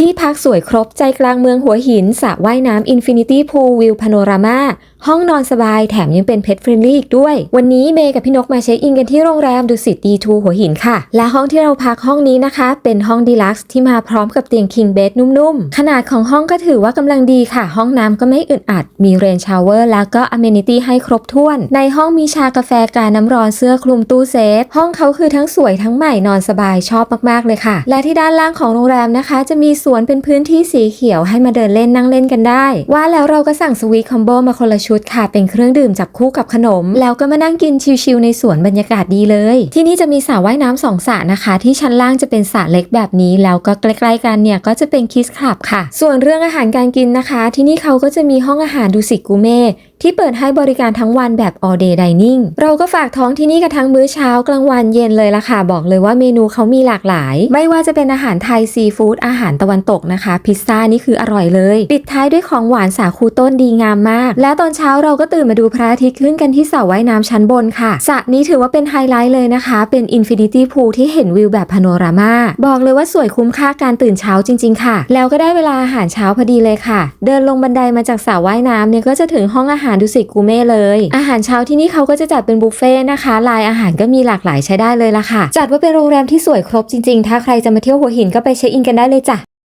ที่พักสวยครบใจกลางเมืองหัวหินสระว่ายน้ำอินฟินิห้องนอนสบายแถมยังเป็นเพ t เฟรนลี่อีกด้วย วันนี้เมย์กับพี่นกมาเช็คอินกันที่โรงแรมดุสิตดีทูหัวหินค่ะ และห้องที่เราพักห้องนี้นะคะ เป็นห้องดีลักซ์ที่มาพร้อมกับเตียงคิงเบดนุ่มๆ ขนาดของห้องก็ถือว่ากำลังดีค่ะ ห้องน้ำก็ไม่อึดอัด มีเรนชาวเวอร์แล้วก็อเมนิตี้ให้ครบถ้วน ในห้องมีชากาแฟกาน้ำร้อนเสื้อคลุมตู้เซฟ ห้องเขาคือทั้งสวยทั้งใหม่นอนสบายชอบมากๆเลยค่ะ และที่ด้านล่างของโรงแรมนะคะ จะมีสวนเป็นพื้นที่สีเขียวให้มาเดินเล่นนั่งเล่นกันได้ ว่าแล้วเราก็สั่งสวีทคอมโบมาคนละชุดค่ะ เป็นเครื่องดื่มจับคู่กับขนม แล้วก็มานั่งกินชิลๆในสวนบรรยากาศดีเลย ที่นี่จะมีสระว่ายน้ำสองสระนะคะ ที่ชั้นล่างจะเป็นสระเล็กแบบนี้ แล้วก็ใกล้ๆกันเนี่ยก็จะเป็นคิสคลับค่ะ ส่วนเรื่องอาหารการกินนะคะ ที่นี่เขาก็จะมีห้องอาหารดูสิกูเม่ที่เปิดให้บริการทั้งวันแบบ all day dining เราก็ฝากท้องที่นี่กันทั้งมื้อเช้ากลางวันเย็นเลยละค่ะ บอกเลยว่าเมนูเขามีหลากหลาย ไม่ว่าจะเป็นอาหารไทยซีฟู้ดอาหารตะวันตกนะคะ พิซซ่านี่คืออร่อยเลย ปิดท้ายด้วยของหวานสาคูต้นดีงามมาก แล้วตอนเช้าเราก็ตื่นมาดูพระอาทิตย์ขึ้นกันที่สระว่ายน้ำชั้นบนค่ะสระนี้ถือว่าเป็นไฮไลท์เลยนะคะ เป็นอินฟินิตี้พูลที่เห็นวิวแบบพาโนรามาบอกเลยว่าสวยคุ้มค่าการตื่นเช้าจริง ๆ ค่ะ แล้วก็ได้เวลาอาหารเช้าพอดีเลยค่ะ เดินลงบันไดมาจากสระว่ายน้ำเนี่ยก็จะถึงห้องอาหารารดุสิตกูเม่เลย อาหารเช้าที่นี่เขาก็จะจัดเป็นบุฟเฟ่ต์นะคะลายอาหารก็มีหลากหลายใช้ได้เลยละค่ะ จัดว่าเป็นโรงแรมที่สวยครบจริงๆ ถ้าใครจะมาเที่ยวหัวหินก็ไปเช็คอินกันได้เลยจ้ะ